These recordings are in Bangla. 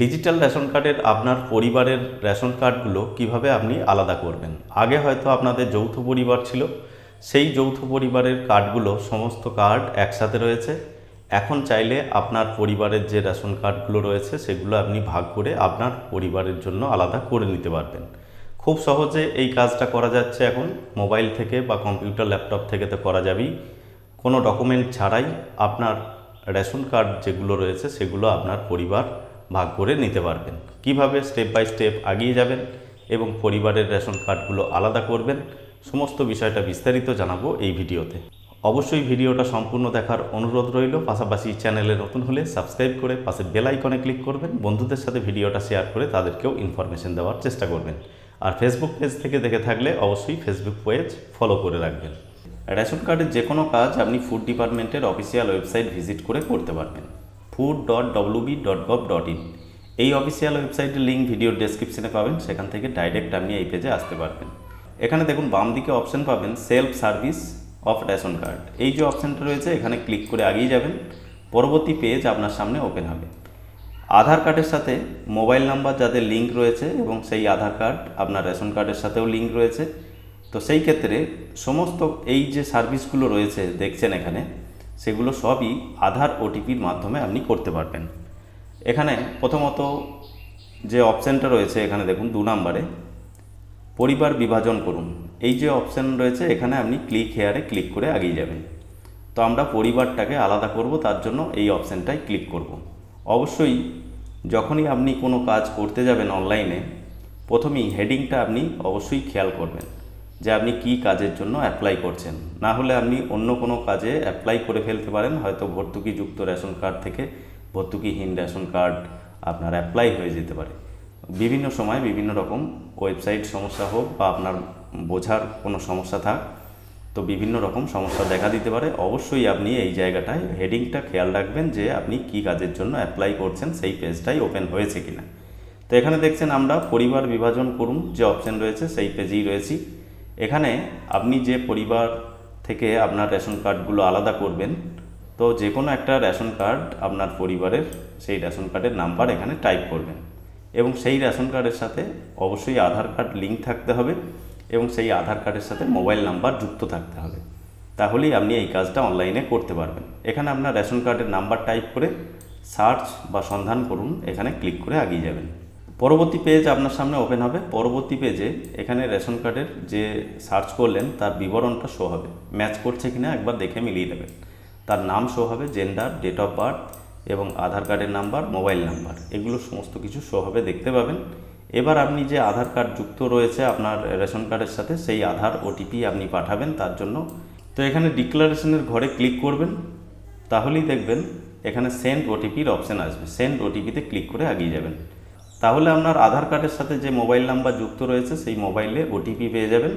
ডিজিটাল রেশন কার্ডের আপনার পরিবারের রেশন কার্ডগুলো কীভাবে আপনি আলাদা করবেন? আগে হয়তো আপনাদের যৌথ পরিবার ছিল, সেই যৌথ পরিবারের কার্ডগুলো সমস্ত কার্ড একসাথে রয়েছে। এখন চাইলে আপনার পরিবারের যে রেশন কার্ডগুলো রয়েছে, সেগুলো আপনি ভাগ করে আপনার পরিবারের জন্য আলাদা করে নিতে পারবেন। খুব সহজে এই কাজটা করা যাচ্ছে এখন। মোবাইল থেকে বা কম্পিউটার ল্যাপটপ থেকে তো করা যাবেই। কোনো ডকুমেন্ট ছাড়াই আপনার রেশন কার্ড যেগুলো রয়েছে, সেগুলো আপনার পরিবার ভাগ করে নিতে পারবেন। কীভাবে স্টেপ বাই স্টেপ এগিয়ে যাবেন এবং পরিবারের রেশন কার্ডগুলো আলাদা করবেন, সমস্ত বিষয়টা বিস্তারিত জানাব এই ভিডিওতে। অবশ্যই ভিডিওটা সম্পূর্ণ দেখার অনুরোধ রইল। পাশাপাশি চ্যানেলে নতুন হলে সাবস্ক্রাইব করে পাশে বেল আইকনে ক্লিক করবেন। বন্ধুদের সাথে ভিডিওটা শেয়ার করে তাদেরকেও ইনফরমেশন দেওয়ার চেষ্টা করবেন। আর ফেসবুক পেজ থেকে দেখে থাকলে অবশ্যই ফেসবুক পেজ ফলো করে রাখবেন। রেশন কার্ডের যে কোনো কাজ আপনি ফুড ডিপার্টমেন্টের অফিসিয়াল ওয়েবসাইট ভিজিট করে করতে পারবেন। Food dot WB dot gov dot in এই অফিসিয়াল ওয়েবসাইটের লিঙ্ক ভিডিওর ডেসক্রিপশনে পাবেন, সেখান থেকে ডাইরেক্ট আপনি এই পেজে আসতে পারবেন। এখানে দেখুন, বাম দিকে অপশন পাবেন self service of ration card এই যে অপশানটা রয়েছে, এখানে ক্লিক করে আগিয়ে যাবেন। পরবর্তী পেজ আপনার সামনে ওপেন হবে। আধার কার্ডের সাথে মোবাইল নাম্বার যাদের লিঙ্ক রয়েছে এবং সেই আধার কার্ড আপনার রেশন কার্ডের সাথেও লিঙ্ক রয়েছে। তো সেই ক্ষেত্রে সমস্ত এই যে সার্ভিসগুলো রয়েছে, দেখছেন এখানে সেগুলো সবই আধার ওটিপির মাধ্যমে আপনি করতে পারবেন। এখানে প্রথমত যে অপশানটা রয়েছে, এখানে দেখুন দু নম্বরে, পরিবার বিভাজন করুন। এই যে অপশান রয়েছে, এখানে আপনি ক্লিক হেয়ারে ক্লিক করে এগিয়ে যাবেন। তো আমরা পরিবারটাকে আলাদা করব, তার জন্য এই অপশানটায় ক্লিক করব। অবশ্যই যখনই আপনি কোনো কাজ করতে যাবেন অনলাইনে প্রথমেই হেডিংটা আপনি অবশ্যই খেয়াল করবেন। যে আপনি কি কাজের জন্য অ্যাপ্লাই করছেন। না হলে আপনি অন্য কোনো কাজে অ্যাপ্লাই করে ফেলতে পারেন। হয়তো ভর্তুকিযুক্ত রেশন কার্ড থেকে ভর্তুকিহীন রেশন কার্ড আপনার অ্যাপ্লাই হয়ে যেতে পারে। বিভিন্ন সময় বিভিন্ন রকম ওয়েবসাইট সমস্যা হোক বা আপনার বোঝার কোনো সমস্যা থাক, তো বিভিন্ন রকম সমস্যা দেখা দিতে পারে। অবশ্যই আপনি এই জায়গাটায় হেডিংটা খেয়াল রাখবেন যে আপনি কি কাজের জন্য অ্যাপ্লাই করছেন, সেই পেজটাই ওপেন হয়েছে কিনা। তো এখানে দেখছেন আমরা পরিবার বিভাজন করুন, যে অপশন রয়েছে, সেই পেজেই রয়েছি। এখানে আপনি যে পরিবার থেকে আপনার রেশন কার্ডগুলো আলাদা করবেন, তো যে কোনো একটা রেশন কার্ড আপনার পরিবারের সেই রেশন কার্ডের নাম্বার এখানে টাইপ করবেন। এবং সেই রেশন কার্ডের সাথে অবশ্যই আধার কার্ড লিঙ্ক থাকতে হবে এবং সেই আধার কার্ডের সাথে মোবাইল নাম্বার যুক্ত থাকতে হবে। তাহলেই আপনি এই কাজটা অনলাইনে করতে পারবেন। এখানে আপনার রেশন কার্ডের নাম্বার টাইপ করে সার্চ বা সন্ধান করুন, এখানে ক্লিক করে এগিয়ে যাবেন। পরবর্তী পেজ আপনার সামনে ওপেন হবে। পরবর্তী পেজে এখানে রেশন কার্ডের যে সার্চ করলেন, তার বিবরণটা শো হবে। ম্যাচ করছে কিনা একবার দেখে মিলিয়ে নেবেন। তার নাম শো হবে জেন্ডার ডেট অফ বার্থ এবং আধার কার্ডের নাম্বার মোবাইল নাম্বার এগুলো সমস্ত কিছু শো হবে, দেখতে পাবেন। এবার আপনি যে আধার কার্ড যুক্ত রয়েছে আপনার রেশন কার্ডের সাথে, সেই আধার ওটিপি আপনি পাঠাবেন তার জন্য। তো এখানে ডিক্লারেশনের ঘরে ক্লিক করবেন। তাহলেই দেখবেন এখানে সেন্ড ওটিপির অপশান আসবে। সেন্ড ওটিপিতে ক্লিক করে এগিয়ে যাবেন। তাহলে আপনার আধার কার্ডের সাথে যে মোবাইল নাম্বার যুক্ত রয়েছে, সেই মোবাইলে ওটিপি পেয়ে যাবেন।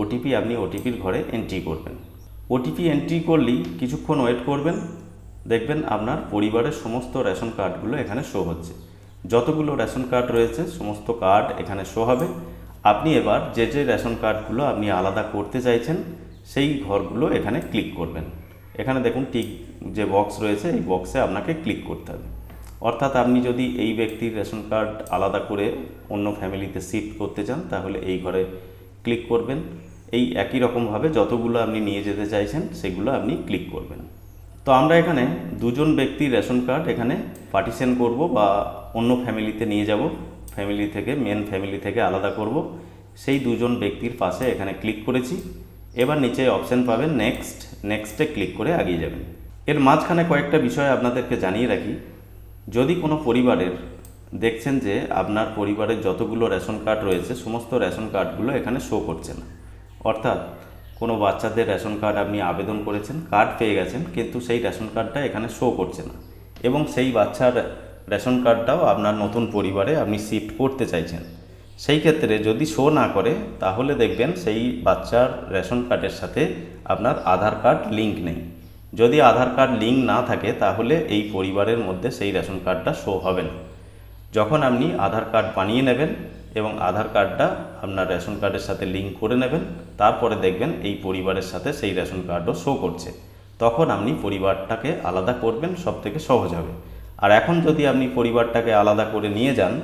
ওটিপি আপনি ওটিপির ঘরে এন্ট্রি করবেন। ওটিপি এন্ট্রি করলেই কিছুক্ষণ ওয়েট করবেন। দেখবেন আপনার পরিবারের সমস্ত রেশন কার্ডগুলো এখানে শো হচ্ছে। যতগুলো রেশন কার্ড রয়েছে, সমস্ত কার্ড এখানে শো হবে। আপনি এবার যে যে রেশন কার্ডগুলো আপনি আলাদা করতে চাইছেন, সেই ঘরগুলো এখানে ক্লিক করবেন। এখানে দেখুন টিক যে বক্স রয়েছে, এই বক্সে আপনাকে ক্লিক করতে হবে। অর্থাৎ আপনি যদি এই ব্যক্তির রেশন কার্ড আলাদা করে অন্য ফ্যামিলিতে শিফট করতে চান, তাহলে এই ঘরে ক্লিক করবেন। এই একই রকমভাবে যতগুলো আপনি নিয়ে যেতে চাইছেন, সেগুলো আপনি ক্লিক করবেন। তো আমরা এখানে দুজন ব্যক্তির রেশন কার্ড এখানে পার্টিশন করব বা অন্য ফ্যামিলিতে নিয়ে যাব। ফ্যামিলি থেকে, মেন ফ্যামিলি থেকে আলাদা করব। সেই দুজন ব্যক্তির পাশে এখানে ক্লিক করেছি। এবার নিচে অপশান পাবেন নেক্সট। নেক্সটে ক্লিক করে এগিয়ে যাবেন। এর মাঝখানে কয়েকটা বিষয় আপনাদেরকে জানিয়ে রাখি। যদি কোনো পরিবারের দেখছেন যে আপনার পরিবারের যতগুলো রেশন কার্ড রয়েছে, সমস্ত রেশন কার্ডগুলো এখানে শো করছে না। অর্থাৎ কোনো বাচ্চাদের রেশন কার্ড আপনি আবেদন করেছেন, কার্ড পেয়ে গেছেন, কিন্তু সেই রেশন কার্ডটা এখানে শো করছে না। এবং সেই বাচ্চার রেশন কার্ডটাও আপনার নতুন পরিবারে আপনি শিফট করতে চাইছেন। সেই ক্ষেত্রে যদি শো না করে, তাহলে দেখবেন সেই বাচ্চার রেশন কার্ডের সাথে আপনার আধার কার্ড লিঙ্ক নেই। যদি আধার কার্ড লিঙ্ক না থাকে, তাহলে এই পরিবারের মধ্যে সেই রেশন কার্ডটা শো হবে না। যখন আপনি আধার কার্ড বানিয়ে নেবেন এবং আধার কার্ডটা আপনার রেশন কার্ডের সাথে লিঙ্ক করে নেবেন, তারপরে দেখবেন এই পরিবারের সাথে সেই রেশন কার্ডও শো করছে। তখন আপনি পরিবারটাকে আলাদা করবেন সব থেকে সহজ হবে। আর এখন যদি আপনি পরিবারটাকে আলাদা করে নিয়ে যান,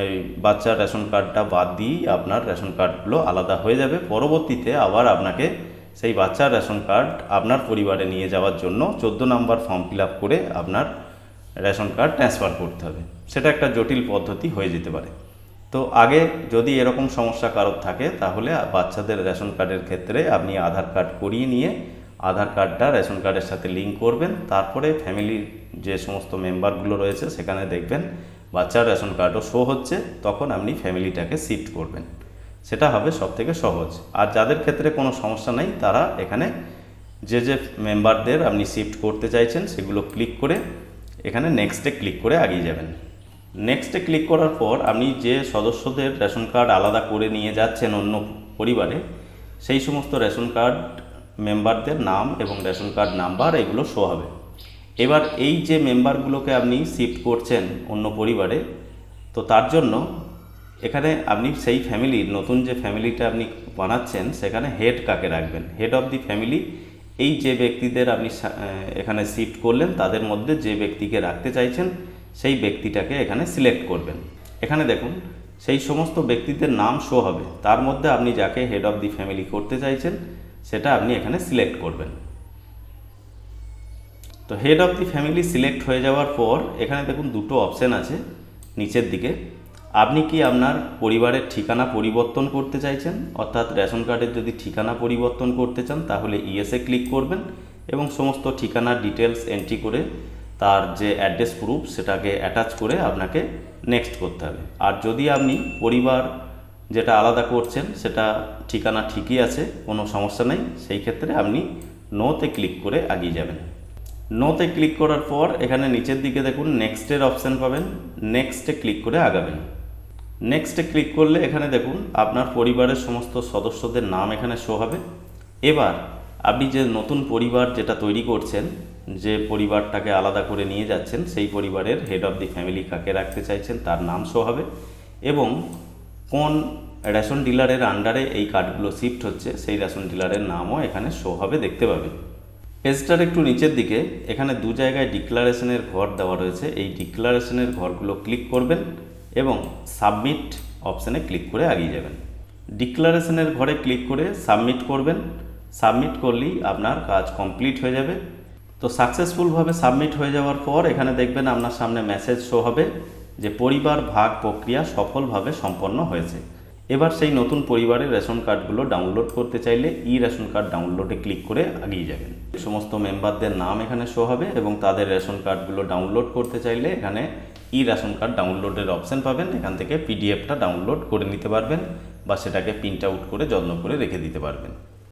এই বাচ্চার রেশন কার্ডটা বাদ দিয়েই আপনার রেশন কার্ডগুলো আলাদা হয়ে যাবে। পরবর্তীতে আবার আপনাকে সেই বাচ্চার রেশন কার্ড আপনার পরিবারে নিয়ে যাওয়ার জন্য চোদ্দ নাম্বার ফর্ম ফিল আপ করে আপনার রেশন কার্ড ট্রান্সফার করতে হবে। সেটা একটা জটিল পদ্ধতি হয়ে যেতে পারে। তো আগে যদি এরকম সমস্যা কারোর থাকে, তাহলে বাচ্চাদের রেশন কার্ডের ক্ষেত্রে আপনি আধার কার্ড করিয়ে নিয়ে আধার কার্ডটা রেশন কার্ডের সাথে লিঙ্ক করবেন। তারপরে ফ্যামিলির যে সমস্ত মেম্বারগুলো রয়েছে, সেখানে দেখবেন বাচ্চার রেশন কার্ডও শো হচ্ছে। তখন আপনি ফ্যামিলিটাকে শিফট করবেন। সেটা হবে সব থেকে সহজ। আর যাদের ক্ষেত্রে কোনো সমস্যা নেই, তারা এখানে যে যে মেম্বারদের আপনি শিফট করতে চাইছেন, সেগুলো ক্লিক করে এখানে নেক্সটে ক্লিক করে এগিয়ে যাবেন। নেক্সটে ক্লিক করার পর আপনি যে সদস্যদের রেশন কার্ড আলাদা করে নিয়ে যাচ্ছেন অন্য পরিবারে, সেই সমস্ত রেশন কার্ড মেম্বারদের নাম এবং রেশন কার্ড নাম্বার এগুলো শো হবে। এবার এই যে মেম্বারগুলোকে আপনি শিফট করছেন অন্য পরিবারে, তো তার জন্য এখানে আপনি সেই ফ্যামিলির নতুন যে ফ্যামিলিটা আপনি বানাচ্ছেন, সেখানে হেড কাকে রাখবেন? হেড অফ দি ফ্যামিলি এই যে ব্যক্তিদের আপনি এখানে শিফট করলেন, তাদের মধ্যে যে ব্যক্তিকে রাখতে চাইছেন, সেই ব্যক্তিটাকে এখানে সিলেক্ট করবেন। এখানে দেখুন, সেই সমস্ত ব্যক্তিদের নাম শো হবে। তার মধ্যে আপনি যাকে হেড অফ দি ফ্যামিলি করতে চাইছেন, সেটা আপনি এখানে সিলেক্ট করবেন। তো head of the family select হয়ে যাওয়ার পর, এখানে দেখুন দুটো অপশান আছে, নিচের দিকে। আপনি কি আপনার পরিবারের ঠিকানা পরিবর্তন করতে চাইছেন? অর্থাৎ রেশন কার্ডের যদি ঠিকানা পরিবর্তন করতে চান, তাহলে ইএসএ ক্লিক করবেন এবং সমস্ত ঠিকানার ডিটেলস এন্ট্রি করে তার যে অ্যাড্রেস প্রুফ, সেটাকে অ্যাটাচ করে আপনাকে নেক্সট করতে হবে। আর যদি আপনি পরিবার যেটা আলাদা করছেন, সেটা ঠিকানা ঠিকই আছে, কোনো সমস্যা নেই, সেই ক্ষেত্রে আপনি নোতে ক্লিক করে এগিয়ে যাবেন। নোতে ক্লিক করার পর এখানে নিচের দিকে দেখুন নেক্সটের অপশান পাবেন। নেক্সটে ক্লিক করে আগাবেন। নেক্সটে ক্লিক করলে এখানে দেখুন, আপনার পরিবারের সমস্ত সদস্যদের নাম এখানে শো হবে। এবার আপনি যে নতুন পরিবার যেটা তৈরি করছেন, যে পরিবারটাকে আলাদা করে নিয়ে যাচ্ছেন, সেই পরিবারের হেড অফ দি ফ্যামিলি কাকে রাখতে চাইছেন, তার নাম শো হবে। এবং কোন রেশন ডিলারের আন্ডারে এই কার্ডগুলো শিফট হচ্ছে, সেই রেশন ডিলারের নামও এখানে শো হবে, দেখতে পাবেন। পেজটার একটু নিচের দিকে, এখানে দু জায়গায় ডিক্লারেশনের ঘর দেওয়া রয়েছে। এই ডিক্লারেশনের ঘরগুলো ক্লিক করবেন। এবং সাবমিট অপশানে ক্লিক করে আগিয়ে যাবেন। ডিক্লারেশনের ঘরে ক্লিক করে সাবমিট করবেন। সাবমিট করলেই আপনার কাজ কমপ্লিট হয়ে যাবে। তো সাকসেসফুলভাবে সাবমিট হয়ে যাওয়ার পর এখানে দেখবেন আপনার সামনে মেসেজ শো হবে যে পরিবার, ভাগ, প্রক্রিয়া সফলভাবে সম্পন্ন হয়েছে। এবার সেই নতুন পরিবারের রেশন কার্ডগুলো ডাউনলোড করতে চাইলে ই রেশন কার্ড ডাউনলোডে ক্লিক করে এগিয়ে যাবেন। সমস্ত মেম্বারদের নাম এখানে শো হবে এবং তাদের রেশন কার্ডগুলো ডাউনলোড করতে চাইলে এখানে ই রেশন কার্ড ডাউনলোডের অপশান পাবেন। এখান থেকে পিডিএফটা ডাউনলোড করে নিতে পারবেন বা সেটাকে প্রিন্ট আউট করে যত্ন করে রেখে দিতে পারবেন।